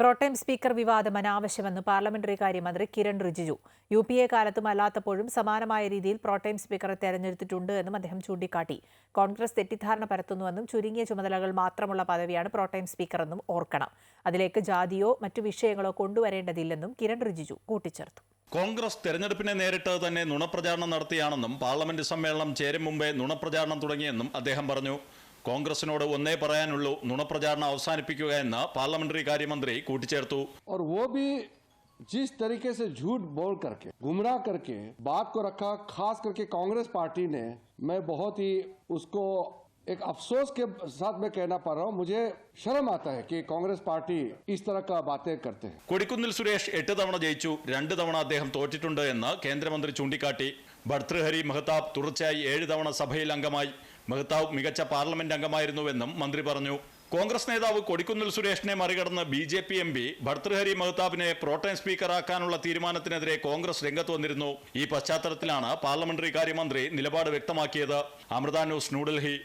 Pro tem speaker വിവാദം അനാവശ്യമെന്ന് parliamentary കാര്യമന്ത്രി Kiran Rijiju. U P A കാലത്തും അല്ലാത്തപ്പോഴും സമാനമായ രീതിയിൽ പ്രോട്ടേം സ്പീക്കറെ തെരഞ്ഞെടുത്തിട്ടുണ്ട് എന്നും അദ്ദേഹം ചൂണ്ടിക്കാട്ടി. കോൺഗ്രസ് തെറ്റിദ്ധാരണ പരത്തുന്നുവെന്നും ചുരുങ്ങിയ ചുമതലകൾ മാത്രമുള്ള പദവിയാണ് പ്രോട്ടേം സ്പീക്കറെന്നും ഓർക്കണം. അതിലേക്ക് ജാതിയോ മറ്റു വിഷയങ്ങളോ കൊണ്ടുവരേണ്ടതില്ലെന്നും കിരൺ റിജിജു കൂട്ടിച്ചേർത്തു. കോൺഗ്രസ് തെരഞ്ഞെടുപ്പിനെ നേരിട്ട് തന്നെ നുണപ്രചാരണം നടത്തിയാണെന്നും പാർലമെന്റ് സമ്മേളനം ചേരും മുമ്പേ നുണപ്രചാരണം തുടങ്ങിയെന്നും അദ്ദേഹം പറഞ്ഞു. കോൺഗ്രസിനോട് ഒന്നേ പറയാനുള്ളൂ നുണപ്രചാരണം അവസാനിപ്പിക്കുക എന്ന് പാർലമെന്ററി കാര്യമന്ത്രി കൂട്ടിച്ചേർത്തു और वो भी जिस तरीके से झूठ बोल करके गुमराह करके बात को रखा खास करके कांग्रेस पार्टी ने मैं बहुत ही उसको एक अफसोस के साथ मैं कहना पा रहा हूं मुझे शर्म आता है कि कांग्रेस पार्टी इस तरह का बातें करते हैं കൊടിക്കുന്നിൽ സുരേഷ് എട്ട് തവണ ജയിച്ചു രണ്ട് തവണ അദ്ദേഹം തോറ്റിട്ടുണ്ട് എന്ന് കേന്ദ്രമന്ത്രി ചൂണ്ടിക്കാട്ടി ഭർതൃഹരി മെഹ്താബ് തുടർച്ചയായി ഏഴ് തവണ സഭയിൽ അംഗമായി മെഹ്താബ് മികച്ച പാർലമെന്റ് അംഗമായിരുന്നുവെന്നും മന്ത്രി പറഞ്ഞു. കോൺഗ്രസ് നേതാവ് കൊടിക്കുന്നിൽ സുരേഷിനെ മറികടന്ന് B J P M P Bhartruhari മെഹ്താബിനെ pro tem സ്പീക്കറാക്കാനുള്ള തീരുമാനത്തിനെതിരെ കോൺഗ്രസ് രംഗത്ത് വന്നിരുന്നു. ഈ പശ്ചാത്തലത്തിലാണ് പാർലമെന്ററി കാര്യമന്ത്രി നിലപാട് വ്യക്തമാക്കിയത്. അമൃത ന്യൂസ് ന്യൂഡൽഹി.